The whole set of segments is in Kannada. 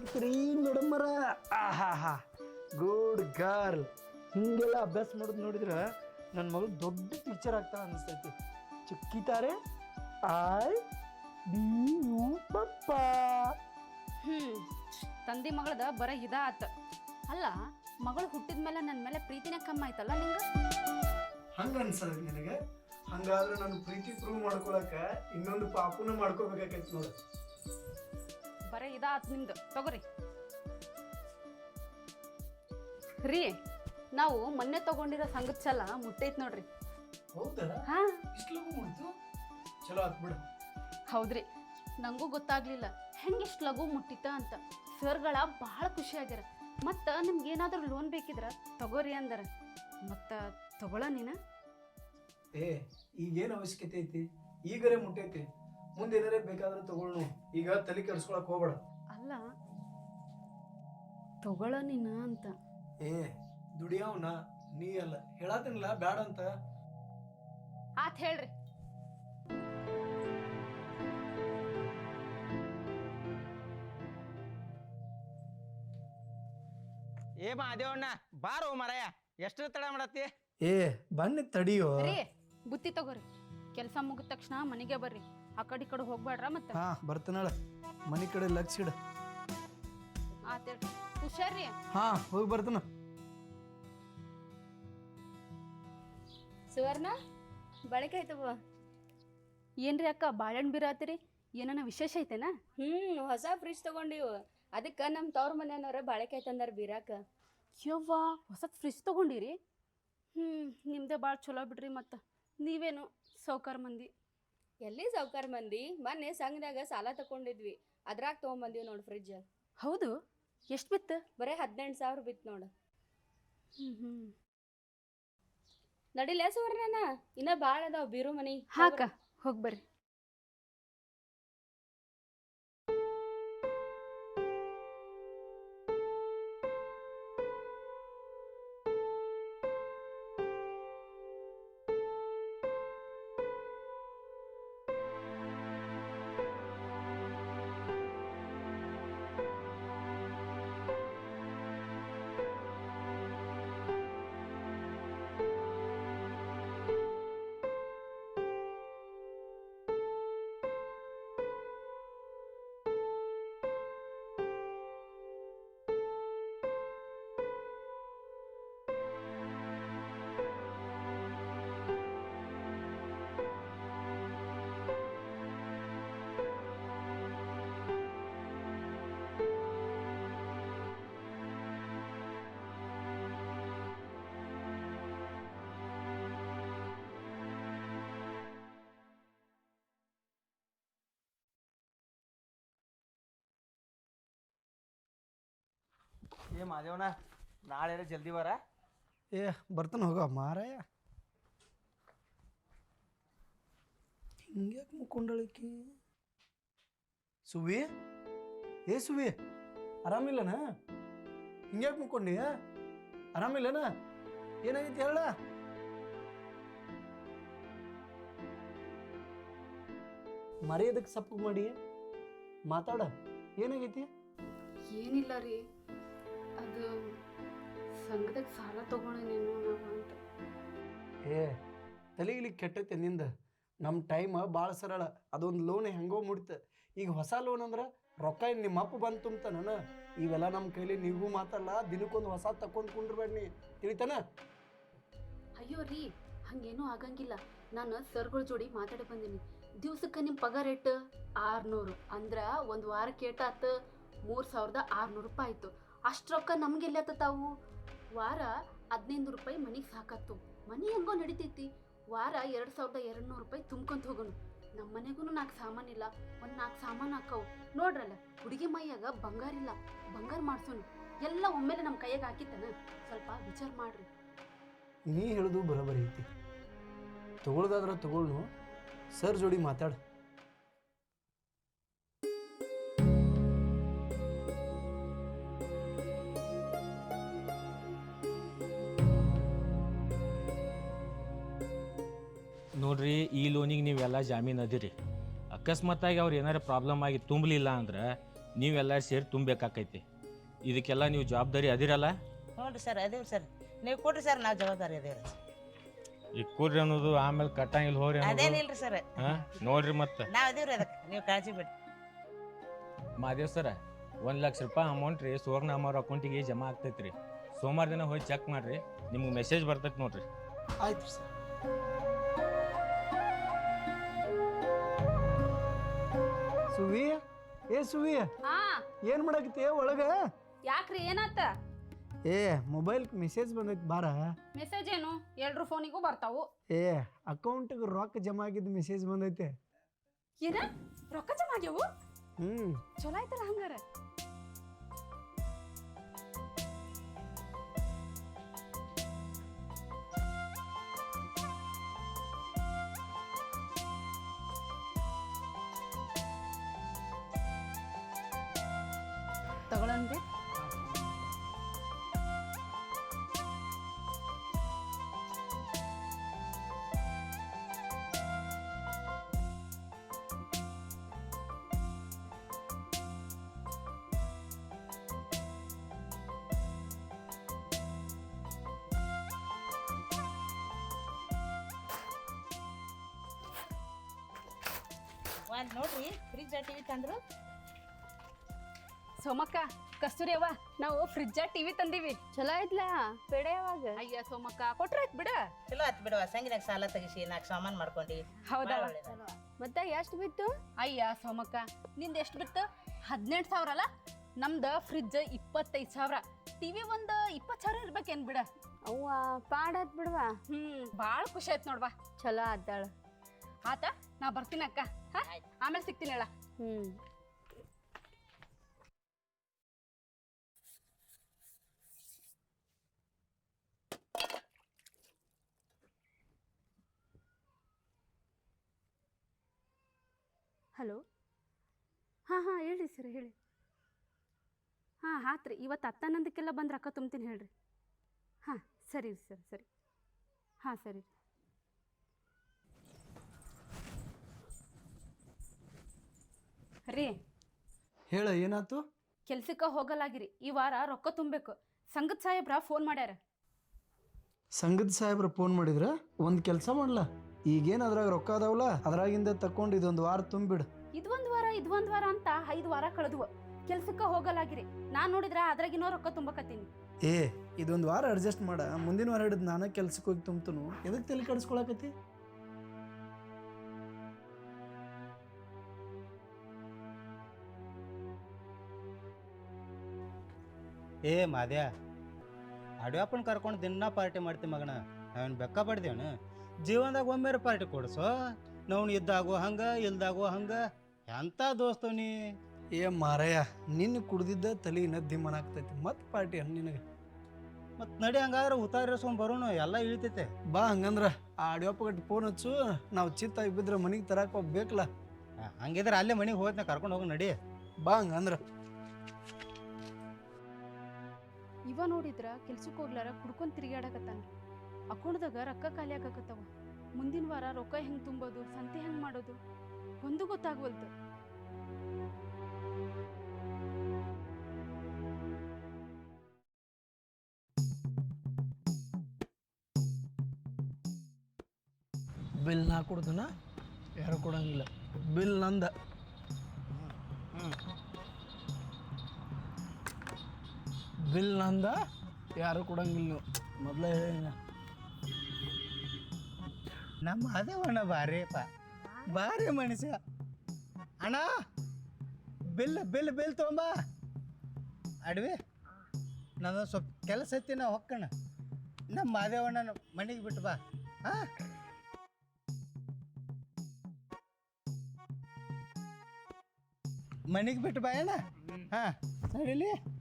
ಮಾಡಕತ್ತೀರಿ ಮೇಡಮ್ಮರ ಆಹಾ ಹಾ ಗುಡ್ ಗರ್ಲ್ ಹಿಂಗೆಲ್ಲ ಅಭ್ಯಾಸ ಮಾಡೋದು ನೋಡಿದ್ರೆ ನನ್ನ ಮಗಳು ದೊಡ್ಡ ಟೀಚರ್ ಆಗ್ತಾ ಅನಿಸ್ತೈತಿ. ಚಿಕ್ಕಿತಾರೆ ಐ ಬಿ ಯು ಪಪ್ಪ. ಹ್ಮ್ ತಂದಿ ಮಗಳದ ಬರ ಇದ ಆತ. ಅಲ್ಲ ಮಗಳು ಹುಟ್ಟಿದ ಮೇಲೆ ನನ್ನ ಮೇಲೆ ಪ್ರೀತಿನೇ ಕಮ್ಮಿ ಆಯ್ತಲ್ಲ ನಿಂಗ? ಹಂಗ ಅನ್ಸದ ನಿನಗೆ? ಹಂಗಾದ್ರೆ ನಾನು ಪ್ರೀತಿ ಪ್ರೂವ್ ಮಾಡ್ಕೊಳಕ ಇನ್ನೊಂದು ಪಾಪುನ ಮಾಡ್ಕೋಬೇಕಾಗೈತಿ ನೋಡು. ಬರ ಇದಾತ್ ನಿಮ್ದು. ತಗೋರಿ. ರೀ ನಾವು ಮೊನ್ನೆ ತಗೊಂಡಿರೋ ಸಂಗತ್ ಚಲ ಮುಟ್ಟೈತ್ ನೋಡ್ರಿ. ಹೌದಾ? ಹಾ. ಚಲೋ ಆತ್ ಬಿಡು. ಹೌದ್ರಿ. ನಂಗೂ ಗೊತ್ತಾಗ್ಲಿಲ್ಲ. ಹೆಂಗೆ ಇಷ್ಟು ಲಘು ಮುಟ್ಟಿತ ಅಂತ. ಸರ್ಗಳ ಭಾಳ ಖುಷಿ ಆಗ್ಯಾರ. ಮತ್ತ ನಿಮ್ಗೆ ಏನಾದ್ರೂ ಲೋನ್ ಬೇಕಿದ್ರ ತಗೋರಿ ಅಂದರ. ಮತ್ತ ತಗೊಳ ನೀನ. ಏ ಈಗೇನು ಅವಶ್ಯಕತೆ ಐತಿ? ಈಗರೇ ಮುಟ್ಟೈತಿ ಮುಂದೆ ಏನಾರೇ ಬೇಕಾದ್ರೆ ತಗೊಳ್ಳು. ಈಗ ತಲೆ ಕೆಡಿಸ್ಕೊಳಕ್ ಹೋಗ್ಬೇಡ. ಅಲ್ಲ ತಗೊಳ ನೀನ ಅಂತ. ಏ ದುಡಿಯವನ ನೀ ಅಲ್ಲ. ಹೇಳತ್ತಿನಲ್ಲ ಬ್ಯಾಡ ಅಂತ. ಆತ್ ಹೇಳ್ರಿ. ಏ ಮಾದೇವಣ್ಣ ಬಾರೋ ಮರಯ. ಎಷ್ಟು ತಡ ಮಾಡತ್ತಿ? ಏ ಬನ್ನಿ ತಡಿಯೋ. ರೀ ಬುತ್ತಿ ತಗೋರಿ. ಕೆಲಸ ಮುಗಿದ ತಕ್ಷಣ ಮನೆಗೆ ಬರ್ರಿ. ಆ ಕಡೆ ಈ ಕಡೆ ಹೋಗ್ಬೇಡ್ರ ಮತ್ತೆ? ಹಾ ಬರ್ತಾನಳ ಮನಿ ಕಡೆ ಲಕ್ಷ ಇಡ. ಆತ್ ಹೇಳ್ರಿ ಹುಷಾರ್ರಿ? ಹಾ ಹೋಗಿ ಬರ್ತನ. ಸುವರ್ಣ ಬಳಕೆ ಆಯ್ತವ ಏನ್ರಿ ಅಕ್ಕ ಬಾಳೆಹಣ್ಣು ಬೀರಾತಿರಿ ಏನನ ವಿಶೇಷ ಐತೆನಾ? ಹ್ಮ್ ಹೊಸ ಫ್ರಿಜ್ ತಗೊಂಡಿವ್. ಅದಕ್ಕ ನಮ್ ತವ್ರ ಮನೆಯವ್ರ ಬಾಳೆಕಾಯಿ ತಂದಾರ ಬೀರಾಕ ಯವ್ವ ಹೊಸ ಫ್ರಿಜ್ ತಗೊಂಡಿರಿ? ಹ್ಮ್ ನಿಮ್ದೇ ಭಾಳ ಚಲೋ ಬಿಡ್ರಿ ಮತ್ತು. ನೀವೇನು ಸೌಕಾರ ಮಂದಿ? ಎಲ್ಲಿ ಸಾವ್ಕಾರ ಮಂದಿ? ಮೊನ್ನೆ ಸಂಘದಾಗ ಸಾಲ ತಕೊಂಡಿದ್ವಿ. ಅದ್ರಾಗ ತಗೊಂಬಂದಿವಿ ನೋಡ್ ಫ್ರಿಜ್ ಹೌದು. ಎಷ್ಟು ಬಿತ್ತು? ಬರೇ ಹದಿನೆಂಟು ಸಾವಿರ ಬಿತ್ತು ನೋಡು. ನಡಿಲ್ಲ ಸುವರ್ಣನ ಇನ್ನ ಭಾಳ ಅದಾವ. ಬೀರು ಮನಿ. ಹಾಕ. ಹೋಗಿ ಏ ಮಾದೇವಣ್ಣ ನಾಳೆ ಜಲ್ದಿ ಬರ. ಏ ಬರ್ತಾನ ಹೋಗ ಮಾರಾಯ ಹಿಂಗ್ಯಾಕೆ ಮುಕ್ಕೊಂಡಳಿಕಿ? ಸುವಿ? ಏ ಸುವಿ? ಆರಾಮಿಲ್ಲನ? ಹಿಂಗ್ಯಾಕೆ ಮುಕ್ಕೊಂಡಿ? ಆರಾಮಿಲ್ಲನ? ಏನಾಗೈತಿ ಹೇಳ? ಮರ್ಯಾದಕ್ಕೆ ಸಪ್ಪು ಮಾಡಿ ಮಾತಾಡ. ಏನಾಗೈತಿ? ಏನಿಲ್ಲ ರೀ. ಸಂಘದಾಗ ಸಾಲ ತಗೊಂಡೇನೇನೋ ನಾವು ಅಂತ. ಏ ತಲೆಗಿಲಿ ಕೆಟ್ಟೈತೆ ನಿಂದ. ನಮ್ಮ ಟೈಮ್ ಭಾಳ ಸರಳ. ಅದೊಂದು ಲೋನ್ ಹೆಂಗೋ ಮುಡಿತ. ಈಗ ಹೊಸ ಲೋನ್ ಅಂದ್ರೆ ರೊಕ್ಕ ಏನು ನಿಮ್ಮ ಅಪ್ಪ ಬಂದು ತುಂಬ್ತಾನ ಇವೆಲ್ಲ ನಮ್ಮ ಕೈಲಿ ನೀವು ಮಾತಲ್ಲ ದಿನಕ್ಕೊಂದು ಹೊಸ ತಕೊಂಡ್ ಕುಂಡ್ರಬೇಡ ನೀ. ತಿಳಿತಾನ? ಅಯ್ಯೋ ರೀ ಹಂಗೇನೂ ಆಗಂಗಿಲ್ಲ. ನಾನು ಸರ್ಗಳ ಜೋಡಿ ಮಾತಾಡಿ ಬಂದೀನಿ. ದಿವ್ಸಕ್ಕೆ ನಿಮ್ಮ ಪಗಾರ ರೇಟ್ ಆರ್ನೂರು. ಅಂದ್ರೆ ಒಂದು ವಾರಕ್ಕೆ ಏಟಾತ ಮೂರು ಸಾವಿರದ ಆರ್ನೂರು ರೂಪಾಯಿ ಆಯಿತು. ಅಷ್ಟು ರೊಕ್ಕ ನಮ್ಗೆ ಎಲ್ಲಿ ತಾವು ವಾರ ಹದಿನೈದು ರೂಪಾಯಿ ಮನೆಗೆ ಸಾಕತ್ತು. ಮನೆ ಹೆಂಗೋ ನಡಿತೈತಿ. ವಾರ ಎರಡು ಸಾವಿರದ ಎರಡು ನೂರು ರೂಪಾಯಿ ತುಂಬ್ಕೊಂತ ಹೋಗೋಣ ನಮ್ಮ ಮನೆಗೂ ನಾಲ್ಕು ಸಾಮಾನಿಲ್ಲ ಒಂದು ನಾಲ್ಕು ಸಾಮಾನು ಹಾಕವು. ನೋಡ್ರಲ್ಲ, ಹುಡುಗಿ ಮೈಯಾಗ ಬಂಗಾರ ಇಲ್ಲ. ಬಂಗಾರ ಮಾಡ್ಸೋನು. ಎಲ್ಲ ಒಮ್ಮೆಲೆ ನಮ್ಮ ಕೈಯಾಗ ಹಾಕಿತ್ತನ ಸ್ವಲ್ಪ ವಿಚಾರ ಮಾಡ್ರಿ. ನೀ ಹೇಳೋದು ಬರೋಬರಿ ಐತಿ. ತಗೊಳ್ದಾದ್ರೆ ತಗೊಳ್ನು. ಸರ್ ಜೋಡಿ ಮಾತಾಡ. ಜಾಮೀನು ಅದಿರಿ. ಅಕಸ್ಮಾತಾಗಿ ಅವ್ರು ಏನಾರ ಪ್ರಾಬ್ಲಮ್ ಆಗಿ ತುಂಬಲಿಲ್ಲ ಅಂದ್ರೆ ನೀವೆಲ್ಲ ಸೇರಿ ತುಂಬಬೇಕಾಕೈತಿ. ಇದಕ್ಕೆಲ್ಲ ನೀವು ಜವಾಬ್ದಾರಿ ಅದಿರಲ್ಲ? ಹ್ಞೂ ರೀ ಸರ್ ಅದೇವ್ರಿ ಸರ್. ನೀವು ಕೊಡ್ರಿ ಸರ್ ನಾವು ಜವಾಬ್ದಾರಿ ಅದೇವ್ರಿ. ಈಗ ಕೂರ್ರಿ ಅನ್ನೋದು ಆಮೇಲೆ ಕಟ್ಟಂಗಿಲ್ಲ ಹೋರಿ ಅನ್ನೋದು? ಅದೇನಿಲ್ರಿ ಸರ್. ಹಾ ನೋಡ್ರಿ ಮತ್ತೆ. ನಾವು ಅದೇವ್ರಿ ಅದಕ್ಕೆ ನೀವು ಕಾಳಜಿ ಬಿಡಿ ಮಾದೇವ್ ಸರ ಒಂದು ಲಕ್ಷ ರೂಪಾಯಿ ಅಮೌಂಟ್ ರೀ ಸುವರ್ಣ ಅಮ್ಮ ಅಕೌಂಟಿಗೆ ಜಮಾ ಆಗ್ತೈತ್ರಿ. ಸೋಮವಾರ ದಿನ ಹೋಗಿ ಚೆಕ್ ಮಾಡ್ರಿ ನಿಮ್ಗೆ ಮೆಸೇಜ್ ಬರ್ತೈತೆ ನೋಡ್ರಿ. ಆಯ್ತು ಸರ್. ಸುವಿ ಏ ಸುವಿ ಹಾ. ಏನು ಮಾಡಕತ್ತಿ? ಒಳಗ? ಯಾಕ್ರಿ ಏನಾತ? ಏ ಮೊಬೈಲ್ ಮೆಸೇಜ್ ಬಂದೈತಿ ಬಾರ. ಮೆಸೇಜ್ ಏನು? ಎಲ್ರು ಫೋನಿಗೂ ಬರ್ತಾವು. ಏ ಅಕೌಂಟಿಗೆ ರೊಕ್ಕ ಜಮಾ ಆಗಿದ್ದ ಮೆಸೇಜ್ ಬಂದೈತೆ. ಏನ? ರೊಕ್ಕ ಜಮಾ ಆಗ್ಯಾವು? ಹ್ಮ್. ಚಲೋ ಆಯ್ತಲ್ಲ ಹಂಗಾರ. ಒಂದು ನೋಡ್ರಿ ಫ್ರಿಜ್ ಟಿವಿ ತಂದ್ರು. ಸೋಮಕ್ಕ ಕಸ್ತೂರಿ ಅವ್ವ ನಾವು ಫ್ರಿಜ್ಜ ಟಿವಿ ತಂದೀವಿ. ಚಲೋ ಐತ್ಲಾ? ಬೇಡ ಯಾವಾಗ? ಅಯ್ಯ ಸೋಮಕ್ಕ ಕೊಟ್ರಾಯ್ತು ಬಿಡ. ಚಲೋ ಆಯ್ತು ಬಿಡುವ ಸಂಗಿನಾಗ ಸಾಲ ತೆಗಿಸಿ ನಾಲ್ಕು ಸಾಮಾನು ಮಾಡ್ಕೊಂಡಿ. ಹೌದಾ. ಮತ್ತೆ ಎಷ್ಟು ಬಿತ್ತು? ಅಯ್ಯ ಸೋಮಕ್ಕ ನಿಂದ ಎಷ್ಟು ಬಿತ್ತು? ಹದಿನೆಂಟು ಸಾವಿರ ಅಲ್ಲ? ನಮ್ದ ಫ್ರಿಜ್ ಇಪ್ಪತ್ತೈದು ಸಾವಿರ. ಟಿವಿ ಒಂದು ಇಪ್ಪತ್ತು ಸಾವಿರ ಇರ್ಬೇಕೇನ್ ಬಿಡ. ಅವ್ವ ಪಾಡತ್ ಬಿಡ್ವಾ? ಹ್ಮ್ ಭಾಳ ಖುಷಿ ಆಯ್ತು ನೋಡ್ವಾ. ಚಲೋ ಆತಾಳ ಆತ? ನಾ ಬರ್ತೀನಿ ಅಕ್ಕ. ಹಾ? ಆಮೇಲೆ ಸಿಗ್ತೀನಿ ಹೇಳ. ಹ್ಮ್. ಹಲೋ? ಹಾಂ ಹಾಂ ಹೇಳಿ ಸರ್ ಹೇಳಿ. ಹಾಂ ಹಾತ್ರಿ. ಇವತ್ತು ಹತ್ತನ್ನೊಂದಕ್ಕೆಲ್ಲ ಬಂದು ರೊಕ್ಕ ತುಂಬ್ತೀನಿ ಹೇಳ್ರಿ. ಹಾಂ ಸರಿ ರೀ ಸರ್ ಸರಿ. ಹಾಂ ಸರಿ. ರೀ. ಹೇಳ ಏನಾಯ್ತು? ಕೆಲ್ಸಕ್ಕೆ ಹೋಗಲಾಗಿರಿ. ಈ ವಾರ ರೊಕ್ಕ ತುಂಬಬೇಕು. ಸಂಗತ್ ಸಾಹೇಬ್ರ ಫೋನ್ ಮಾಡ್ಯಾರ. ಸಂಘದ ಸಾಹೇಬ್ರ ಫೋನ್ ಮಾಡಿದ್ರ? ಒಂದು ಕೆಲಸ ಮಾಡ್ಲ. ಈಗೇನು ಅದ್ರಾಗ ರೊಕ್ಕ ಅದಾವಲ್ಲ ಅದ್ರಾಗಿಂದ ತಕೊಂಡು ಇದೊಂದು ವಾರ ತುಂಬಿಡು. ಇದೊಂದ್ ವಾರ ಇದೊಂದ್ ವಾರ ಅಂತ ಐದು ವಾರ ಕಳೆದ್ವು. ಕೆಲ್ಸಕ್ಕೆ ಹೋಗಲಾಗಿರಿ. ನಾನು ನೋಡಿದ್ರೆ ಅದ್ರಾಗಿನೋ ರೊಕ್ಕ ತುಂಬಕತ್ತೀನಿ. ಏ ಇದೊಂದು ವಾರ ಅಡ್ಜಸ್ಟ್ ಮಾಡ. ಮುಂದಿನ ವಾರ ಹಿಡಿದು ನಾನು ಕೆಲ್ಸಕ್ಕೆ ಹೋಗಿ ತುಂಬ್ತನು. ಎದಕ್ಕೆ ತಲೆ ಕೆಡಿಸ್ಕೊಳಕತ್ತಿ? ಏ ಮಾದ್ಯ ಅಡ್ಯಪ್ಪನ ಕರ್ಕೊಂಡು ದಿನ ಪಾರ್ಟಿ ಮಾಡ್ತೀವಿ ಮಗನ. ನಾವೇನು ಬೆಕ್ಕ ಪಡ್ದೇವನು? ಜೀವನದಾಗ ಒಮ್ಮೆರ ಪಾರ್ಟಿ ಕೊಡ್ಸೋ? ನಾವು ಇದ್ದಾಗೋ ಹಂಗ ಇಲ್ದಾಗೋ ಹಂಗ? ಎಂಥ ದೋಸ್ತ ನೀ? ಏ ಮಾರಯ್ಯ ನಿನ್ನ ಕುಡ್ದಿದ್ದ ತಲೆ ನದ್ದಿ ಮನಾಗ್ತೈತಿ ಮತ್ತೆ ಪಾರ್ಟಿ ಅನ್ ನಿನಗೆ? ಮತ್ತೆ ನಡಿ ಹಂಗಾದ್ರೆ ಉತ್ತಾರಿಸ್ಕೊಂಡ್ ಬರೋಣ ಎಲ್ಲ ಇಳಿತೈತೆ. ಬಾ ಹಂಗಂದ್ರ ಆ ಅಡಿಯಪ್ಪ ಗಟ್ಟಿ ಫೋನ್ ಹಚ್ಚು. ನಾವು ಚಿತ್ತ ಬಿದ್ರೆ ಮನೆಗೆ ತರಕ್ಕೆ ಹೋಗ್ಬೇಕಲ್ಲ. ಹಂಗಿದ್ರೆ ಅಲ್ಲೇ ಮನೆಗೆ ಹೋಗ್ತಾನೆ ಕರ್ಕೊಂಡು ಹೋಗಿ ನಡಿ. ಬಾ ಹಂಗಂದ್ರ. ಇವ ನೋಡಿದ್ರ ಕೆಲ್ಸಕ್ಕೆ ಹೋಗ್ಲಾರ ಕುಡ್ಕೊಂಡ್ ತಿರುಗಾಡಕತ್ತಾನ ಅಕೌಂಟ್ದಾಗ ರೊಕ್ಕ ಖಾಲಿ ಆಗಕತ್ತವ. ಮುಂದಿನ ವಾರ ರೊಕ್ಕ ಹೆಂಗ್ ತುಂಬೋದು ಸಂತೆ ಹೆಂಗ್ ಮಾಡೋದು ಒಂದು ಗೊತ್ತಾಗವಲ್ತು ಬಿಲ್ ನಾ ಕೊಡ್ತನ ಯಾರು ಕೊಡಂಗಿಲ್ಲ. ಬಿಲ್ ನಂದ. ಬಿಲ್ ನಂದ ಯಾರು ಕೊಡಂಗಿಲ್ಲ ನೀವು. ಮೊದಲೇ ನಮ್ಮ ಮಾಧವಣ್ಣ ಬಾರಿಪ್ಪ ಬಾರಿ ಮನುಷ್ಯ. ಅಣ್ಣ, ಬಿಲ್ ಬಿಲ್ ಬಿಲ್ ತೊಗೊಂಬ. ಅಡ್ವಿ, ನಾನು ಸ್ವಲ್ಪ ಕೆಲಸ ಐತಿ, ನಾ ಹೊಕ್ಕಣ. ನಮ್ಮ ಮಾದೇವಣ್ಣನ ಮನೆಗೆ ಬಿಟ್ಟು ಬಾ. ಹಾಂ? ಮನೆಗೆ ಬಿಟ್ಟು ಬಾ, ಅಣ್ಣ. ಹಾಂ, ನಡೀಲಿ.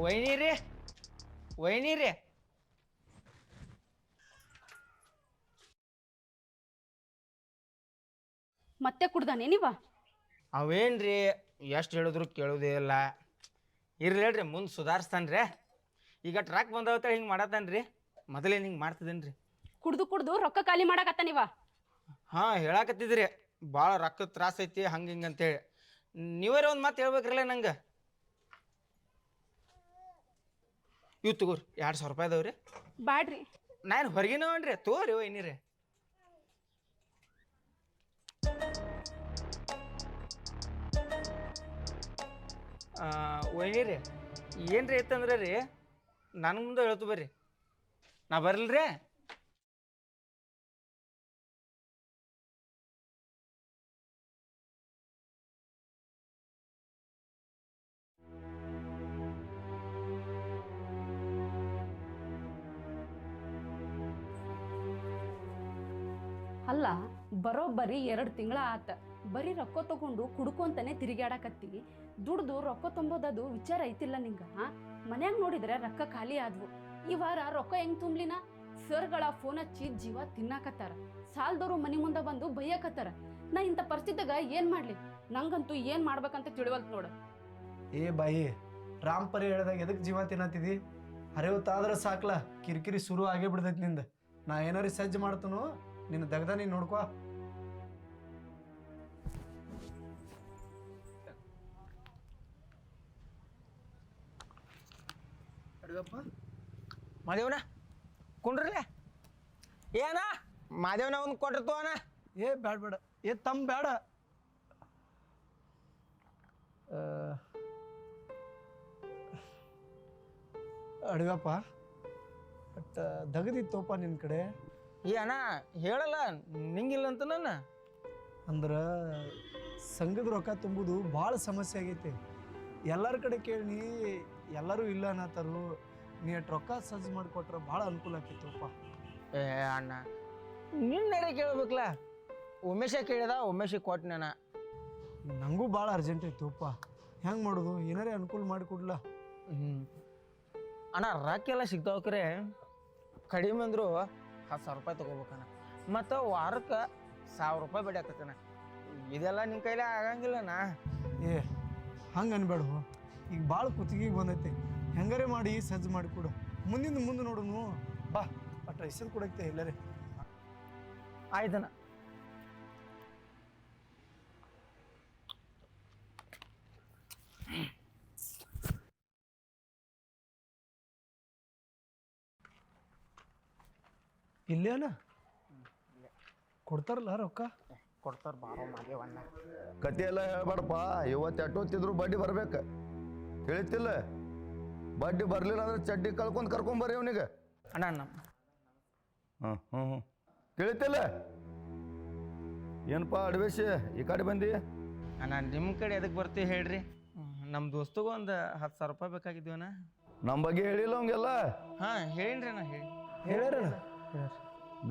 ಒಯ್ನೀರಿ ಒಯ್ನೀರಿ ಮತ್ತೆ ಕುಡ್ದಾನೆ ನೀವ? ಅವೇನ್ರಿ ಎಷ್ಟು ಹೇಳಿದ್ರು ಕೇಳೋದೇ ಇಲ್ಲ. ಇರ್ರಿ ಹೇಳ್ರಿ ಮುಂದೆ ಸುಧಾರಿಸ್ತಾನ್ರಿ. ಈಗ ಟ್ರ್ಯಾಕ್ ಬಂದವತ್ತ ಹಿಂಗೆ ಮಾಡತ್ತಾನ್ರಿ. ಮೊದಲೇನು ಹಿಂಗೆ ಮಾಡ್ತಿದ್ದೇನ್ರಿ ಕುಡ್ದು ಕುಡ್ದು ರೊಕ್ಕ ಖಾಲಿ ಮಾಡಾಕತ್ತ ನೀವ? ಹಾ ಹೇಳಾಕತ್ತಿದ್ರಿ. ಭಾಳ ರೊಕ್ಕದ ತ್ರಾಸ ಐತಿ ಹಂಗೆ ಹಿಂಗೆ ಅಂತೇಳಿ. ನೀವೇ ಒಂದು ಮಾತು ಹೇಳ್ಬೇಕ್ರಲ್ಲ ನಂಗೆ? ಇವು ತಗೋರಿ ಎರಡು ಸಾವಿರ ರೂಪಾಯಿ ಅದಾವ್ರಿ. ಬ್ಯಾಡ್ರಿ. ನಾನು ಹೊರಗಿನವನ್ರಿ ತಗೋರಿ ವೈನಿರಿ ವೈನಿರಿ ಏನ್ರಿ ಐತಂದ್ರ ರೀ ನನ್ನ ಮುಂದೆ ಹೇಳ್ತು ಬರ್ರಿ. ನಾ ಬರಲ್ರಿ? ಬರೋಬ್ಬರಿ ಎರಡು ತಿಂಗಳ ಆತ. ಬರೀ ರೊಕ್ಕ ತಗೊಂಡು ಕುಡ್ಕೊಂತಾನೆ ತಿರುಗಾಡಕತ್ತಿ ದುಡ್ದು ರೊಕ್ಕ ತುಂಬೋದದು ವಿಚಾರ ಐತಿಲ್ಲ ನಿಂಗ ಮನ್ಯಾಗ ನೋಡಿದ್ರೆ ರೊಕ್ಕ ಖಾಲಿ ಆದ್ವು. ಈ ವಾರ ರೊಕ್ಕ ಹೆಂಗ್ ತುಂಬ್ಲಿನ? ಸರ್ಗಳ ಫೋನ್ ಹಚ್ಚಿ ಜೀವ ತಿನ್ನಾಕತ್ತಾರ. ಸಾಲದವ್ರು ಮನಿ ಮುಂದೆ ಬಂದು ಬೈಯಕತ್ತಾರ. ನಾ ಇಂಥ ಪರಿಸ್ಥಿತಿಗ ಏನ್ ಮಾಡ್ಲಿ? ನಂಗಂತೂ ಏನ್ ಮಾಡ್ಬೇಕಂತ ತಿಳಿವಲ್ತ್ ನೋಡು. ಏ ಬಾಯಿ, ರಾಮ್ ಪರಿ ಹೇಳ್ದಾಗ ಎದಕ್ಕೆ ಜೀವ ತಿನ್ನತ್ತಿದಿ? ಹರಿವತ್ತಾದ್ರೆ ಸಾಕ್ಲ, ಕಿರಿಕಿರಿ ಶುರು ಆಗೇ ಬಿಡ್ತೈತಿ ನಿಂದ. ನಾ ಏನಾರಿ ಸಜ್ಜು ಮಾಡ್ತನು, ನಿನ್ನ ದಗ್ದ ನೀನು ನೋಡ್ಕೋ. ಅಡ್ಗಪ್ಪ. ಮಾದೇವನ? ಕುಂಡ್ರಲ್ಲ? ಏನ? ಮಾದೇವನ ಒಂದು ಕೊಟ್ಟಿರ್ತು ಅಣ್ಣ. ಏ ಬೇಡ ಬೇಡ ಏ ತಮ್ಮ ಬೇಡ ಅಡುಗಪ್ಪ ಬಟ್ ದಗದಿತ್ತೋಪ ನಿನ್ನ ಕಡೆ. ಈ ಅಣ್ಣ ಹೇಳಲ್ಲ ನಿಂಗಿಲ್ಲ ಅಂತ ನನ್ನ. ಅಂದ್ರೆ ಸಂಘದ ರೊಕ್ಕ ತುಂಬುದು ಭಾಳ ಸಮಸ್ಯೆ ಆಗೈತಿ. ಎಲ್ಲರ ಕಡೆ ಕೇಳಿ ಎಲ್ಲರೂ ಇಲ್ಲ ಅನ್ನತ್ತಾರು ನೀ ಎಷ್ಟು ರೊಕ್ಕ ಸಜ್ಜು ಮಾಡಿಕೊಟ್ರೆ ಭಾಳ ಅನುಕೂಲ ಆಕಿತ್ತಪ್ಪ ಏ ಅಣ್ಣ ನಿನ್ನಡೆ ಕೇಳ್ಬೇಕಲ್ಲ ಉಮೇಶ ಕೇಳಿದ ಉಮೇಶಿಗೆ ಕೊಟ್ಟನ ನನಗೂ ಭಾಳ ಅರ್ಜೆಂಟ್ ಇತ್ತಪ್ಪ. ಹೆಂಗೆ ಮಾಡೋದು? ಏನಾರೇ ಅನುಕೂಲ ಮಾಡಿಕೊಡ್ಲ ಹ್ಞೂ ಅಣ್ಣ ರೊಕ್ಕ ಎಲ್ಲ ಸಿಗ್ತಾವಕ್ರೆ ಕಡಿಮೆ ಅಂದರೂ ಹತ್ತು ಸಾವಿರ ರೂಪಾಯಿ ತೊಗೋಬೇಕಣ್ಣ. ಮತ್ತು ವಾರಕ್ಕೆ ಸಾವಿರ ರೂಪಾಯಿ ಬೇಡ ಇದೆಲ್ಲ ನಿನ್ನ ಕೈಲೇ ಆಗಂಗಿಲ್ಲಣ್ಣ. ಏ ಹಂಗೆ ಅನ್ಬೇಡ ಈಗ ಭಾಳ ಕುತ್ತಿಗೆ ಬಂದೈತಿ. ಹೆಂಗಾರೆ ಮಾಡಿ ಸಜ್ಜು ಮಾಡಿಕೊಡು ಮುಂದಿನ ಮುಂದೆ ನೋಡುನು. ಬಾ ಅಟ್ಟ ಹೆಸರು ಕೊಡಕ್ಕೆ ಎಲ್ಲರೇ ಆಯ್ತನ ಇಲ್ಲೇ ಅಲ್ಲ ಕೊಡ್ತಾರಲ್ಲ ರೊಕ್ಕ? ಕೊಡ್ತಾರ ಬಾರೋ ಮಾದೇವಣ್ಣ ಕತೆ ಎಲ್ಲ ಹೇಳ್ಬೇಡಪ್ಪ. ಇವತ್ತು ಅಟ್ಟೋತಿದ್ರು ಬಡ್ಡಿ ಬರ್ಬೇಕು. ತಿಳಿತಿಲ್ಲ ಬಡ್ಡಿ ಬರ್ಲಿಲ್ಲ ಅಂದ್ರೆ ಚಡ್ಡಿ ಕಳ್ಕೊಂಡು ಕರ್ಕೊಂಬರ್ರಿ ಅವನಿಗೆ. ಅಣ್ಣ ನಮ್ಮ ಹ್ಞೂ ಹ್ಞೂ ಹ್ಞೂ ತಿಳಿತಿಲ್ಲ ಏನಪ್ಪ ಅಡ್ವೇಶಿ ಈ ಕಡೆ ಬಂದಿ? ಅಣ್ಣ ನಿಮ್ಮ ಕಡೆ ಎದಕ್ಕೆ ಬರ್ತೀವಿ ಹೇಳ್ರಿ. ನಮ್ಮ ದೋಸ್ತಗೂ ಒಂದು ಹತ್ತು ಸಾವಿರ ರೂಪಾಯಿ ಬೇಕಾಗಿದ್ದೀವಣ್ಣ ನಮ್ಮ ಬಗ್ಗೆ ಹೇಳಿಲ್ಲ ಅವಂಗೆಲ್ಲ? ಹಾಂ ಹೇಳಿನ್ರಿ ಅಣ್ಣ ಹೇಳಿ. ಹೇಳ್ಯಾರಣ್ಣ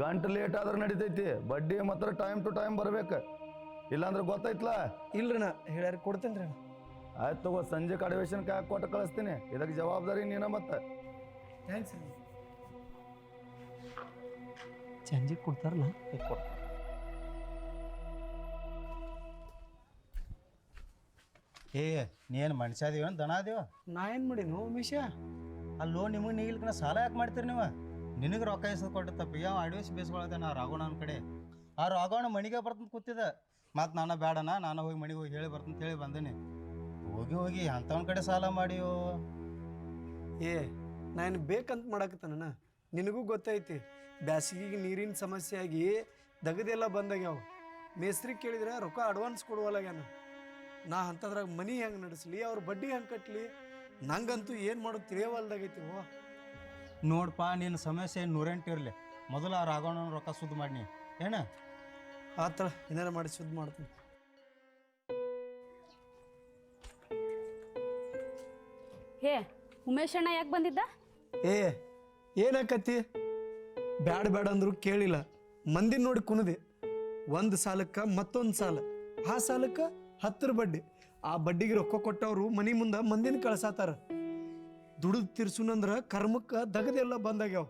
ಗಂಟು ಲೇಟ್ ಆದ್ರೆ ನಡಿತೈತಿ. ಬಡ್ಡಿ ಮಾತ್ರ ಟೈಮ್ ಟು ಟೈಮ್ ಬರ್ಬೇಕು. ಇಲ್ಲಾಂದ್ರೆ ಗೊತ್ತೈತ್ಲ ನಾ ಹೇಳ್ಯಾರ ಕೊಡ್ತೇನೆ ರೀ ಆಯ್ತು ತಗೋ ಸಂಜೆ ಕಡವೇಶನ್ ಕಾಯ್ ಕೊಟ್ಟು ಕಳಿಸ್ತೀನಿ. ಇದಕ್ಕೆ ಜವಾಬ್ದಾರಿ ನೀನ ಮತ್ತೆ. ಥ್ಯಾಂಕ್ಸ್ ಸಂಜೆ ಕೊಡ್ತಾರಲ್ಲ? ಏ ನೀನು ಮನುಷ್ಯ ಅದೀವ ದನ ಅದೀವ ನಾ ಏನು ಮಾಡೀನು ಉಮೇಶ? ಅಲ್ಲೋ ನಿಮಗೆ ನೀಗಿಲ್ಕನ ಸಾಲ ಯಾಕೆ ಮಾಡ್ತೀರಿ ನೀವು? ನಿನಗೆ ರೊಕ್ಕ ಇಸದ್ ಕೊಟ್ಟ ತಪ್ಪಿ ಯಾವ ಅಡ್ವೇಸ್ ಬೇಸ್ಕೊಳತ್ತೆ ನಾ ರಾಘವಣ್ಣನ ಕಡೆ. ಆ ರಾಘವಣ್ಣ ಮಣಿಗೆ ಬರ್ತಂತ ಕೂತಿದ್ದ. ಮತ್ತು ನಾನು ಬೇಡನ ನಾನು ಹೋಗಿ ಮಣಿಗೆ ಹೋಗಿ ಹೇಳಿ ಬರ್ತಂತ ಹೇಳಿ ಬಂದೇನಿ. ಹೋಗಿ ಹೋಗಿ ಅಂಥವನ ಕಡೆ ಸಾಲ ಮಾಡಿಯೋ? ಏ ನಾನು ಬೇಕಂತ ಮಾಡಕತ್ತಾನ ನಿನಗೂ ಗೊತ್ತೈತಿ ಬ್ಯಾಸಿಗೆಗೆ ನೀರಿನ ಸಮಸ್ಯೆ ಆಗಿ ದಗದೆಲ್ಲ ಬಂದಾಗ್ಯಾವ. ಮೇಸ್ತ್ರಿ ಕೇಳಿದ್ರೆ ರೊಕ್ಕ ಅಡ್ವಾನ್ಸ್ ಕೊಡುವಲ್ಲಾಗ್ಯಾನ. ನಾ ಅಂಥದ್ರಾಗ ಮನಿ ಹೆಂಗೆ ನಡೆಸ್ಲಿ ಅವ್ರ ಬಡ್ಡಿ ಹೆಂಗೆ ಕಟ್ಟಲಿ ನಂಗಂತೂ ಏನು ಮಾಡೋದು ತಿಳಿಯವಲ್ದಾಗೈತಿ ಓ ನೋಡಪ್ಪ ನಿನ್ನ ಸಮಸ್ಯೆ ನೂರೆಂಟು ಇರಲಿ. ಮೊದಲು ಆ ರಾಘವಣ್ಣನ ರೊಕ್ಕ ಸುದ್ದಿ ಮಾಡಿ ಏನ? ಥರ ಏನಾರ ಮಾಡಿ ಸುದ್ದಿ ಮಾಡ್ತೀನಿ. ಹೇ ಉಮೇಶಣ್ಣ ಯಾಕೆ ಬಂದಿದ್ದ? ಏ, ಏನಾಕತ್ತಿ? ಬ್ಯಾಡ ಬ್ಯಾಡ ಅಂದ್ರು ಕೇಳಿಲ್ಲ. ಮಂದಿ ನೋಡಿ ಕುಣದೆ. ಒಂದು ಸಾಲಕ್ಕೆ ಮತ್ತೊಂದು ಸಾಲ. ಆ ಸಾಲಕ್ಕೆ ಹತ್ತರ ಬಡ್ಡಿ. ಆ ಬಡ್ಡಿಗೆ ರೊಕ್ಕ ಕೊಟ್ಟವರು ಮನಿ ಮುಂದೆ ಮಂದಿನ ಕಳ್ಸಾತಾರ. ದುಡಿದು ತಿರ್ಸುನಂದ್ರ ಕರ್ಮಕ್ಕೆ ದಗದೆಲ್ಲ ಬಂದಾಗ್ಯಾವ.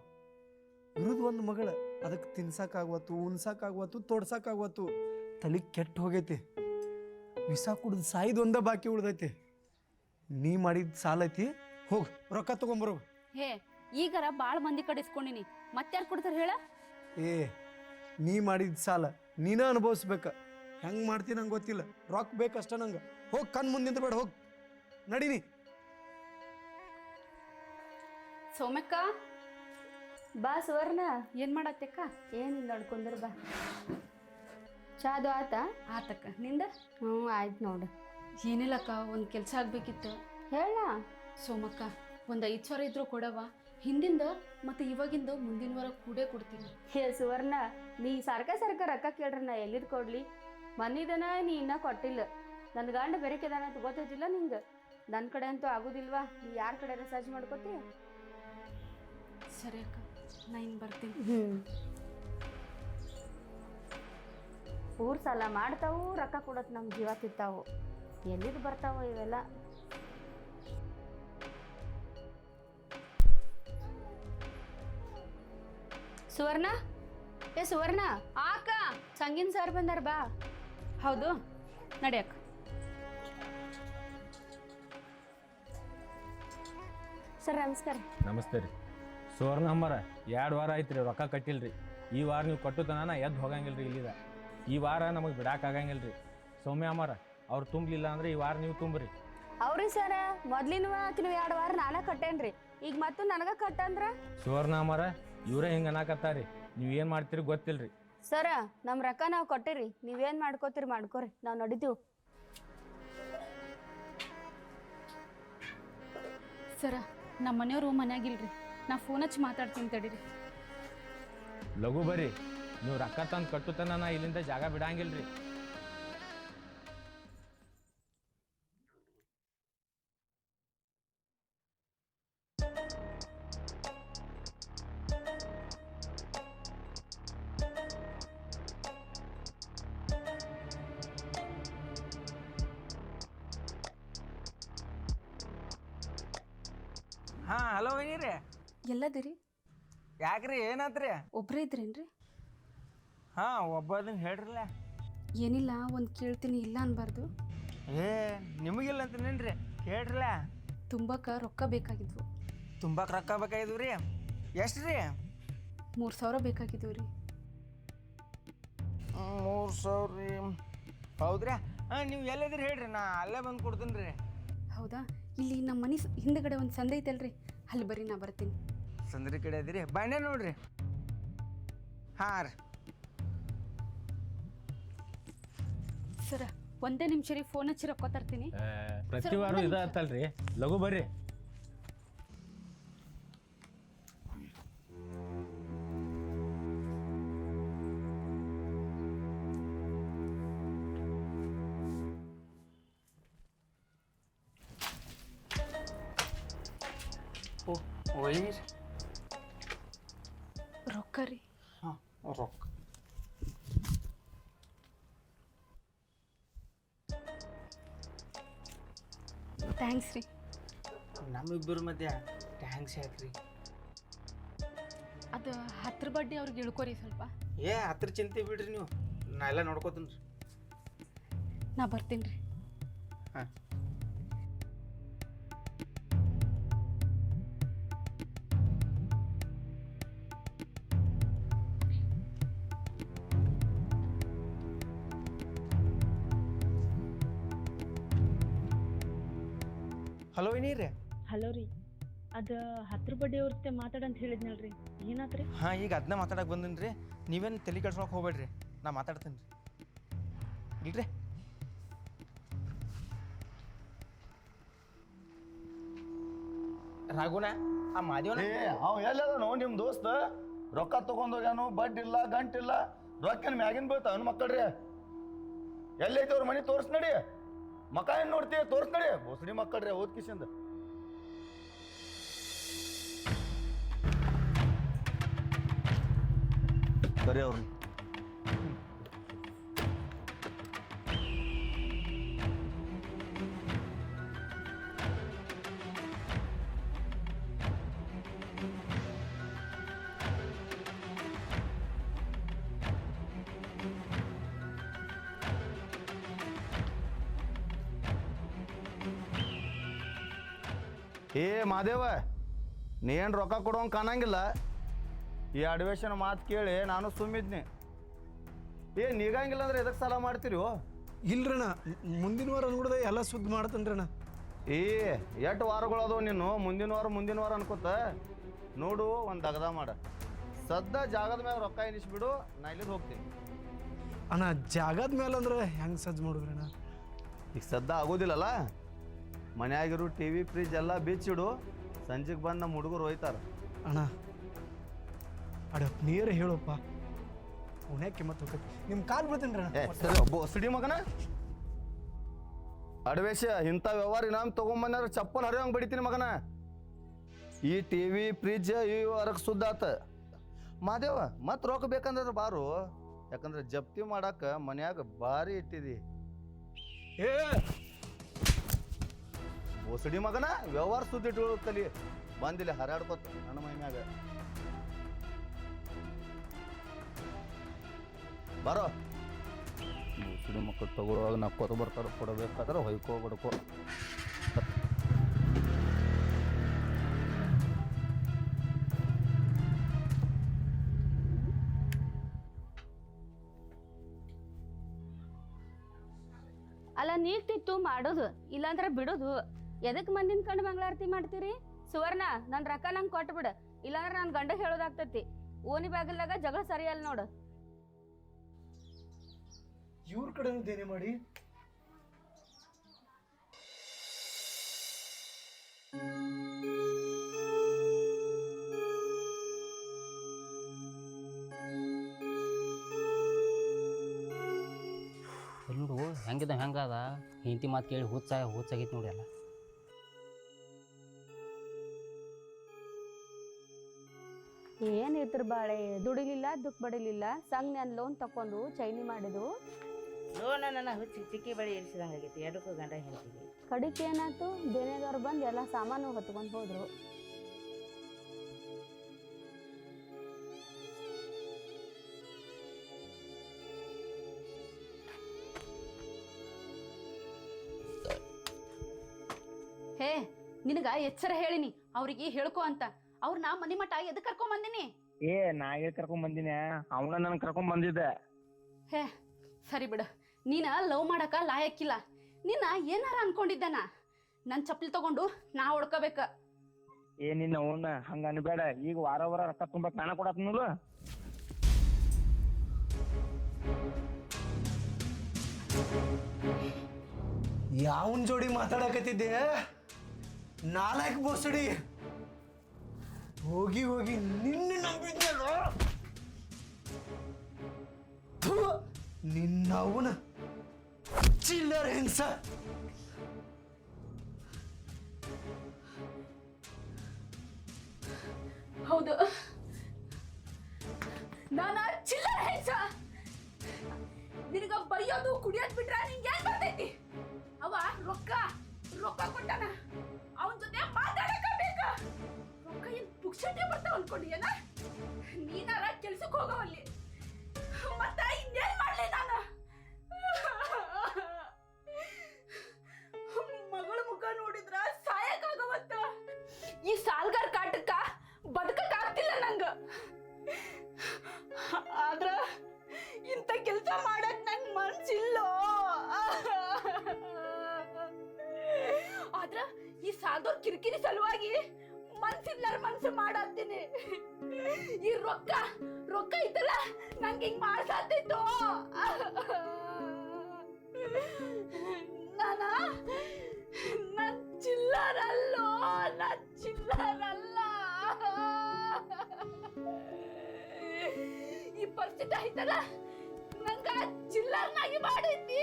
ಇರುದು ಒಂದು ಮಗಳ. ಅದಕ್ಕೆ ತಿನ್ಸಕ್ಕಾಗ್ವತ್ತು ಉಣ್ಸಕ್ಕಾಗ್ವತ್ತು ತೊಡ್ಸಕ್ಕಾಗ್ವತ್ತು ತಲೆ ಕೆಟ್ಟ ಹೋಗೈತಿ. ವಿಸಾ ಕುಡ್ದು ಸಾಯ್ದು ಬಾಕಿ ಉಳ್ದೈತಿ. ನೀ ಮಾಡಿದ ಸಾಲ ಐತಿ? ಹೋಗಿ ರೊಕ್ಕ ತಗೊಂಬರು. ಹೇ ಈಗರ ಭಾಳ ಮಂದಿ ಕಡೆ ಇಸ್ಕೊಂಡಿನಿ ಮತ್ತಾರು ಕೊಡ್ತಾರೆ ಹೇಳ? ಏ ನೀ ಮಾಡಿದ ಸಾಲ ನೀನ ಅನುಭವಿಸ್ಬೇಕ. ಹೆಂಗ್ ಮಾಡ್ತೀನಿ ನಂಗೆ ಗೊತ್ತಿಲ್ಲ. ರೊಕ್ಕ ಬೇಕಷ್ಟ ನಂಗೆ. ಹೋಗಿ ಕಣ್ ಮುಂದಿಂದ ಬೇಡ ಹೋಗಿ. ನಡೀನಿ. ಸೌಮ್ಯಕ್ಕ ಬಾ ಸುವರ್ಣ. ಏನ್ ಮಾಡತ್ತಕ್ಕ? ಏನಿಲ್ಲ ನೋಡ್ಕೊಂಡ್ರ ಬಾ. ಚಾದು ಆತ? ಆತಕ್ಕ. ನಿಂದ? ಹ್ಞೂ ಆಯ್ತು ನೋಡು. ಏನಿಲ್ಲಕ್ಕ ಒಂದು ಕೆಲಸ ಆಗ್ಬೇಕಿತ್ತು. ಹೇಳ. ಸೋಮಕ್ಕ ಒಂದು ಐದು ಸಾವಿರ ಇದ್ರು ಕೊಡವ ಹಿಂದಿಂದ ಮತ್ತು ಇವಾಗಿಂದ ಮುಂದಿನ ವಾರ ಕೂಡೇ ಕೊಡ್ತೀನಿ. ಹೇ ಸುವರ್ಣ ನೀ ಸರ್ಕ ಸರ್ಕ ರೊಕ್ಕ ಕೇಳ್ರಿ ನಾ ಎಲ್ಲಿದ್ ಕೊಡ್ಲಿ? ಮನಿದನ ನೀ ಇನ್ನ ಕೊಟ್ಟಿಲ್ಲ. ನನ್ನ ಗಂಡ ಬೆರಕೆದಾನ ಅಂತ ಗೊತ್ತೈತಿಲ್ಲ ನಿಂಗೆ? ನನ್ನ ಕಡೆ ಅಂತೂ ಆಗುದಿಲ್ವಾ? ನೀ ಯಾರ ಕಡೆ ರಿಸರ್ಚ್ ಮಾಡ್ಕೊತಿ? ಸರಿ ಅಕ್ಕ ನಾ ಇನ್ನು ಬರ್ತೀನಿ. ಹ್ಞೂ ಊರ್ ಸಾಲ ಮಾಡ್ತಾವು ರೊಕ್ಕ ಕೊಡೋದು ನಮ್ಮ ಜೀವ ತಿಂತಾವು. ಎಲ್ಲಿದ್ ಬರ್ತಾವ ಇವೆಲ್ಲ? ಸುವರ್ಣ? ಏ ಸುವರ್ಣ ಆಕ ಸಂಗಿನ್ ಸರ್ ಬಂದಾರ ಬಾ. ಹೌದು ನಡಿಯಕ್ಕ ಸರ್ ನಮಸ್ಕಾರ. ನಮಸ್ತೆ ರೀ. ಸುವರ್ಣ ಅಮ್ಮರ ಎರಡು ವಾರ ಐತ್ರಿ ರೀ ರೊಕ್ಕ ಕಟ್ಟಿಲ್ರಿ. ಈ ವಾರ ನೀವು ಕಟ್ಟುತನ ನಾ ಎದ್ದು ಹೋಗಂಗಿಲ್ಲ ರೀ ಇಲ್ಲಿದ. ಈ ವಾರ ನಮಗೆ ಬಿಡಾಕಾಗಂಗಿಲ್ರಿ ರೀ ಸೌಮ್ಯ ಅಮ್ಮರ ಅವ್ರು ತುಂಬಲಿಲ್ಲ ಅಂದ್ರೆ ಈ ವಾರ ನೀವು ತುಂಬ್ರಿ. ಅವ್ರಿ ಸರ ಮೊದ್ಲಿನ ನೀವು ಎರಡು ವಾರ ನಾನೇ ಕಟ್ಟೇನ್ರಿ. ಈಗ ಮತ್ತು ನನಗ ಕಟ್ಟಂದ್ರ? ಸುವರ್ಣ ಅಮರ ಇವರೇ ಹಿಂಗ ಅನ್ನಕತ್ತಾರಿ. ನೀವು ಏನು ಮಾಡ್ತೀರಿ ಗೊತ್ತಿಲ್ರಿ. ಸರ ನಮ್ಮ ರೊಕ್ಕ ನಾವು ಕೊಟ್ಟಿರಿ. ನೀವೇನ್ ಮಾಡ್ಕೋತೀರಿ ಮಾಡ್ಕೋರಿ. ನಾವು ನಡಿತೀವಿ. ಸರ ನಮ್ಮ ಮನೆಯವರು ಮನ್ಯಾಗಿಲ್ರಿ ನಾ ಫೋನ್ ಹಚ್ಚಿ ಮಾತಾಡ್ತೀನಿ ತಡೀರಿ. ಲಘು ಬರ್ರಿ ನೀವು ರೊಕ್ಕ ತಂದು ಕಟ್ಟುತ್ತ ನಾ ಇಲ್ಲಿಂದ ಜಾಗ ಬಿಡಂಗಿಲ್ರಿ. ಯಾಕ್ರಿ ಒಬ್ರೇ ಒಬ್ಬರೇ ಇದ್ರೇನ್ರಿ? ಹಾಂ ಒಬ್ಬದನ್ನ ಹೇಳ್ರಲ್ಲ. ಏನಿಲ್ಲ ಒಂದು ಕೇಳ್ತೀನಿ ಇಲ್ಲ ಅನ್ಬಾರ್ದು. ಏ ನಿಮಗಿಲ್ಲ ಅಂತನೇನ್ರಿ ಕೇಳ್ರಲ್ಲ. ತುಂಬಾಕ ರೊಕ್ಕ ಬೇಕಾಗಿದ್ವು. ತುಂಬಾಕ್ ರೊಕ್ಕ ಬೇಕಾಗಿದ್ವು ರೀ ಎಷ್ಟು ರೀ ಮೂರು ಸಾವಿರ ಬೇಕಾಗಿದ್ವು ರೀ. ಮೂರು ಸಾವಿರ ರೀ ಹೌದ್ರಾ? ಹಾಂ ನೀವು ಎಲ್ಲಿದ್ರಿ ಹೇಳ್ರಿ ನಾ ಅಲ್ಲೇ ಬಂದು ಕೊಡ್ತೀನಿ ರೀ ಹೌದಾ? ಇಲ್ಲಿ ನಮ್ಮ ಮನೆ ಹಿಂದ್ಗಡೆ ಒಂದು ಸಂದೆ ಐತಲ್ರಿ. ಅಲ್ಲಿ ಬರ್ರಿ ನಾ ಬರ್ತೀನಿ. ಸಂದ್ರಿ ಕಡೆ ಅದಿರಿ ಬಂಡೆ ನೋಡ್ರಿ. ಹಾಂ ರೀ ಸರ ಒಂದೇ ನಿಮಿಷ ರೀ ಫೋನ್ ಹಚ್ಚಿ ರೊಕ್ಕ ತರ್ತೀನಿ. ಪ್ರತಿ ವಾರ ಇದ ಅಂತಲ್ರಿ. ಲಘು ಬರ್ರಿ. ಓ ಒಯ್ಯಿ ಥ್ಯಾಂಕ್ಸ್ ರೀ. ನಮ್ಮಿಬ್ಬರ ಮಧ್ಯ ಥ್ಯಾಂಕ್ಸ್ ಯಾಕ್ರಿ? ಅದು ಹತ್ರ ಬಡ್ಡಿ ಅವ್ರಿಗೆ ಇಳ್ಕೊರಿ ಸ್ವಲ್ಪ. ಏ ಹತ್ರ ಚಿಂತೆ ಬಿಡ್ರಿ ನೀವು. ನಾ ಎಲ್ಲ ನೋಡ್ಕೋತೀನಿ ರೀ. ನಾ ಬರ್ತೀನಿ ರೀ. ಹಾಂ. ಏನಿರಿ ಹಲೋ ರೀ ಅದ ಹತ್ರ ಬಡ್ಡಿ ಅವ್ರ ಜೊತೆ ಮಾತಾಡಂತ ಹೇಳಿದ್ನಲ್ರಿ ಏನಾತ್ರಿ? ಹಾಂ ಈಗ ಅದನ್ನ ಮಾತಾಡಕ್ಕೆ ಬಂದಿನಿ ರೀ ನೀವೇನು ತಲೆ ಕೆಡ್ಸ್ಕೊಳಕ್ಕೆ ಹೋಗ್ಬೇಡ್ರಿ ನಾ ಮಾತಾಡ್ತೀನಿ ರೀ. ಇಲ್ರಿ? ರಾಘುನ ಆ ಮಾದೇವನ? ಏ ಅವ್ ಎಲ್ಲದನೋ ನಿಮ್ಮ ದೋಸ್ತ? ರೊಕ್ಕ ತಗೊಂಡೋಗ್ಯಾನು ಬಡ್ಡಿ ಇಲ್ಲ ಗಂಟಿಲ್ಲ ರೊಕ್ಕನ ಮ್ಯಾಗಿನ ಬೀಳ್ತಾವ ಮಕ್ಕಳ್ರಿ? ಎಲ್ಲೈತಿ ಅವ್ರ ಮನಿ ತೋರ್ಸ್ ನಡಿ. ಮಕ ಏನ್ ನೋಡ್ತೀಯ? ತೋರ್ಸ್ ನಡಿ ಹೊಸಡಿ ಮಕ್ಕಳ್ರಿ ಓದ್ ಕಿಶಿಂದ. ಸರಿ ಅವ್ರನ್ನ ಏ ಮಾದೇವ ನೀನು ರೊಕ್ಕ ಕೊಡೋಂಗೆ ಕಾಣಂಗಿಲ್ಲ. ಈ ಅಡ್ವೇಷನ್ ಮಾತು ಕೇಳಿ ನಾನು ಸುಮ್ಮಿದ್ನಿ. ಏ ನೀಗಂಗಿಲ್ಲ ಅಂದ್ರೆ ಎದಕ್ಕೆ ಸಾಲ ಮಾಡ್ತೀರಿ? ಇಲ್ರಣ ಮುಂದಿನ ವಾರ ನೋಡಿದ ಎಲ್ಲ ಸುದ್ದಿ ಮಾಡ್ತಂದ್ರಣ ಏ ಎಷ್ಟು ವಾರಗಳದವು ನೀನು? ಮುಂದಿನ ವಾರ ಮುಂದಿನ ವಾರ ಅನ್ಕೋತ. ನೋಡು ಒಂದು ದಗದ ಮಾಡ. ಸದ್ದ ಜಾಗದ ಮೇಲೆ ರೊಕ್ಕ ಎನಿಸ್ಬಿಡು ನಾ ಇಲ್ಲಿ ಹೋಗ್ತೀನಿ. ಅಣ್ಣ ಜಾಗದ ಮೇಲೆ ಅಂದ್ರೆ ಹೆಂಗೆ ಸಜ್ಜು ಮಾಡಿದ್ರಣ್ಣ? ಈಗ ಸದ್ದ ಆಗೋದಿಲ್ಲಲ್ಲ? ಮನ್ಯಾಗಿರು ಟಿ ವಿ ಫ್ರಿಜ್ ಎಲ್ಲ ಬಿಚ್ಚಿಡು ಸಂಜೆಗೆ ಬಂದು ನಮ್ಮ ಹುಡುಗರು ಹೋಯ್ತಾರ ಅಣ್ಣ ಅಡಪ್ ನೀರು ಹೇಳಪ್ಪ. ಉಣ್ಯಾಕೆ ಮತ್ತೆ ಹೋಗತ್ತೆ ನಿಮ್ಮ ಕಾಲ್ ಬಿಡ್ತೀನಿ ಸಿಡಿ ಮಗನ? ಅಡವೇಶ ಇಂಥ ವ್ಯವಹಾರ ಇನಾಮ್ ತಗೊಂಬಂದ್ರೆ ಚಪ್ಪಲ್ ಹರಿಯೋಂಗೆ ಬಡಿತೀನಿ ಮಗನ. ಈ ಟಿ ವಿ ಫ್ರಿಜ್ ಈ ವರಕ್ಕೆ ಸುದ್ದಾತ ಮಾದೇವ ಮತ್ತೆ ರೊಕ್ಕ ಬೇಕಂದ್ರೆ ಬಾರು. ಯಾಕಂದ್ರೆ ಜಪ್ತಿ ಮಾಡಾಕ ಮನ್ಯಾಗ ಭಾರಿ ಇಟ್ಟಿದಿ. ಏ ಒಸಡಿ ಮಗನ ವ್ಯವಹಾರ ಸುದ್ದಿ ಇಟ್ಕೊಳ್ಳುತ್ತಲಿ ಬಂದಿಲ್ಲ ಹರಾಡ್ಕೊತ ನನ್ನ ಮೈ ಬರೋ. ಓಸಡಿ ಮಕ್ಕಳು ತಗೊಳ್ಳುವಾಗ ನಕ್ಕೋತ ಬರ್ತಾರ, ಕೊಡಬೇಕಾದ್ರೆ ಹೊಯ್ಕೋ ಬಡ್ಕೋ. ಅಲ್ಲ ನೀಗ್ತಿತ್ತು ಮಾಡೋದು, ಇಲ್ಲಾಂದ್ರೆ ಬಿಡೋದು. ಎದಕ್ ಮಂದಿನ ಕಂಡು ಮಂಗಳಾರತಿ ಮಾಡ್ತೀರಿ? ಸುವರ್ಣ ನನ್ನ ರೊಕ್ಕ ನಂಗೆ ಕೊಟ್ಬಿಡು ಇಲ್ಲಾಂದ್ರೆ ನನ್ನ ಗಂಡ ಹೇಳೋದಾಗ್ತತಿ. ಓನಿ ಬಾಗಿಲ್ದಾಗ ಜಗಳ ಸರಿಯಲ್ಲ ನೋಡು. ಇವ್ರ ಕಡೆನೂ ದೇನೆ ಮಾಡಿ. ನೋಡು ಹೆಂಗಿದ ಹೆಂಗದ ಹೆಂಡತಿ ಮಾತು ಕೇಳಿ ಹುಚ್ಚ ಹುಚ್ಚಾಗಿತ್ತು ನೋಡಿ ಎಲ್ಲ. ಏನ್ ಇದ್ರ ಬಾಳೆ? ದುಡಿಲಿಲ್ಲ ದುಃಖ ಬಡಿಲಿಲ್ಲ ಸಂಗ್ ನಾನು ಲೋನ್ ತಕೊಂಡು ಚೈನಿ ಮಾಡಿದು ಲೋನ ನನ್ನ ಹುಚ್ಚಿ ಚಿಕ್ಕಿ ಬಳಿ ಇರಿಸಿದಂಗಾಗೈತಿ ಎರಡಕ್ಕೂ ಗಂಡ ಹೆಂಡತಿಗೆ ಕಡಿಕೆ ಏನಾಯ್ತು? ದೇನೆದವ್ರು ಬಂದು ಎಲ್ಲ ಸಾಮಾನು ಹೊತ್ಕೊಂಡು ಹೋದ್ರು. ಹೇ ನಿನಗ ಎಚ್ಚರ ಹೇಳಿನಿ. ಅವ್ರಿಗೆ ಹೇಳ್ಕೊ ಅಂತ. ಅವ್ರ ನಾ ಮನಿ ಮಠ ಎದಕ್ ಕರ್ಕೊಂಡ್ ಬಂದಿನಿ? ಏ ನಾ ಏ ಕರ್ಕೊಂಡ್ ಬಂದಿನಿ? ಅವನ ನನ್ ಕರ್ಕೊಂಡ್ ಬಂದಿದ್ದೆ. ಹೇ ಸರಿ ಬಿಡು. ನೀನ ಲವ್ ಮಾಡಕ ಲಾಯಕ್ಕಿಲ್ಲ. ನಿನ್ನ ಏನಾರ ಅನ್ಕೊಂಡಿದ್ದಾನ ನನ್ ಚಪ್ಪಲಿ ತಗೊಂಡು ನಾ ಹೊಡ್ಕೋಬೇಕ. ಏ ನಿನ್ನ ಅವನ ಹಂಗ ಅನ್ಬೇಡ. ಈಗ ವಾರ ವಾರ ರೊಕ್ಕ ತುಂಬಾ ಕಾಣ ಕೊಡತ್ನಲ್ಲ ಯಾವನ್ ಜೋಡಿ ಮಾತಾಡಕತ್ತಿದ್ದೆ? ನಾಲ್ಕು ಬೋಸಡಿ ಹೋಗಿ ಹೋಗಿ ನಿನ್ನ ನಂಬಿದ್ನಲ್ಲ ಥು, ನಿನ್ನ ಅವನ ಚಿಲ್ಲರ್ ಹೆಂಗ್ಸ ಹೌದು. ನಾನ ಚಿಲ್ಲರ್ ಹೆಂಗ್ಸ ನಿನಗ ಬೈಯೋದು ಕುಡಿಯೋದ್ ಬಿಟ್ರ ನಿಂಗೆ ಏನ್ ಬರ್ತೈತಿ? ಅವ ರೊಕ್ಕ ರೊಕ್ಕ ಕೊಟ್ಟಾನ. ಅವನ್ ಜೊತೆ ಏನ್ ಪುಕ್ಷಟೆ ಬರ್ತಾವ ಅನ್ಕೊಂಡಿಯೇನ? ನೀನಾರ ಕೆಲ್ಸಕ್ಕೆ ಹೋಗವಲ್ಲಿ ಮತ್ತ ಇನ್ನೇನ್ ಮಾಡ್ಲಿ ನಾನು? ಪರಿಸ್ಥಿತಿ ಆಯ್ತಲ್ಲ ನಂಗ ಚಿಲ್ಲರ್ನಾಗಿ ಮಾಡೈತಿ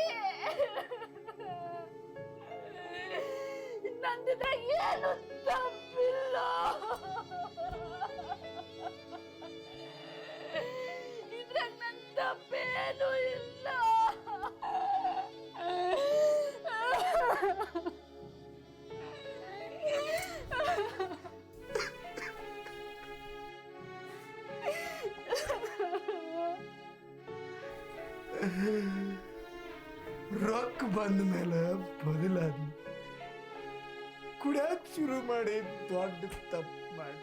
ನಂದಿದ್ರಾಗ ಏನು ತಪ್ಪಿಲ್ಲ ಇದ್ರಾಗ ನನ್ ತಪ್ಪೇನು ಇಲ್ಲ ಬಂದ ಮೇಲೆ ಬದಲಾದ ಕುಡಿಯಕ್ ಶುರು ಮಾಡಿ ದೊಡ್ಡ ತಪ್ಪು ಮಾಡಿ.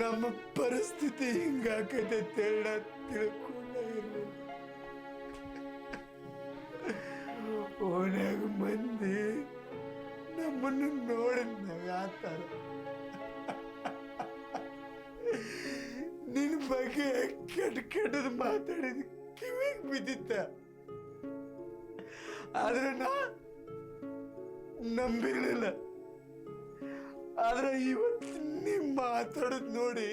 ನಮ್ಮ ಪರಿಸ್ಥಿತಿ ಹಿಂಗಾಕೈತೆ ತೇಳ ತಿಳ್ಕೊಂಡ ಓಣ್ಯಾಗ ಮಂದಿ ನಮ್ಮನ್ನು ನೋಡಿ ನಾವು ಆತರ ನಿನ್ನ ಬಗ್ಗೆ ಕೆಟ್ಟ ಕೆಟ್ಟದ್ ಮಾತಾಡಿದ ಕಿವಿಗೆ ಬಿದ್ದಿತ್ತ. ಆದ್ರೆ ನಾ ನಂಬಿರ್ಲಿಲ್ಲ. ಆದ್ರೆ ಇವತ್ತು ನಿಮ್ ಮಾತಾಡೋದ್ ನೋಡಿ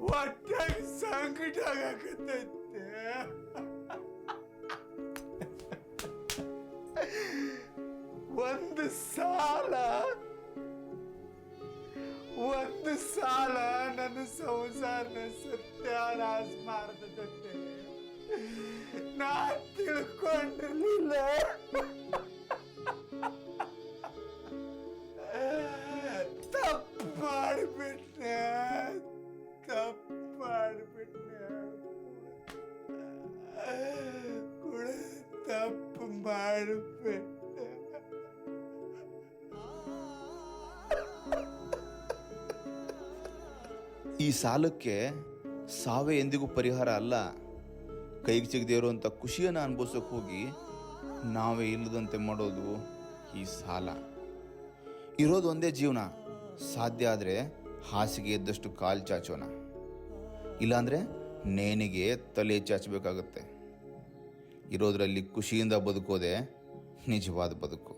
ಹೊಟ್ಟಾಗ ಸಂಕಟ ಆಗಾಕತ್ತೈತೆ. ಒಂದು ಸಾಲ ಒಂದು ಸಾಲ ನನ್ನ ಸಂಸಾರನ ಸತ್ಯಾನಾಶ ಮಾಡ್ತದಂತೆ ನಾ ತಿಳ್ಕೊಂಡಿರ್ಲಿಲ್ಲ. ತಪ್ಪು ಮಾಡಿಬಿಟ್ಟೆ ತಪ್ಪು ಮಾಡಿಬಿಟ್ಟೆ ಕುಳ ತಪ್ಪು ಮಾಡಿಬಿಟ್ಟೆ ಈ ಸಾಲಕ್ಕೆ ಸಾವೇ ಎಂದಿಗೂ ಪರಿಹಾರ ಅಲ್ಲ. ಕೈಗೆ ಸಿಗದೆ ಇರುವಂಥ ಖುಷಿಯನ್ನು ಅನುಭವಿಸೋಕೆ ಹೋಗಿ ನಾವೇ ಇಲ್ಲದಂತೆ ಮಾಡೋದು ಈ ಸಾಲ. ಇರೋದು ಒಂದೇ ಜೀವನ. ಸಾಧ್ಯ ಆದರೆ ಹಾಸಿಗೆ ಇದ್ದಷ್ಟು ಕಾಲು ಚಾಚೋಣ. ಇಲ್ಲಾಂದರೆ ನೇಣಿಗೆ ತಲೆ ಚಾಚಬೇಕಾಗತ್ತೆ. ಇರೋದರಲ್ಲಿ ಖುಷಿಯಿಂದ ಬದುಕೋದೆ ನಿಜವಾದ ಬದುಕು.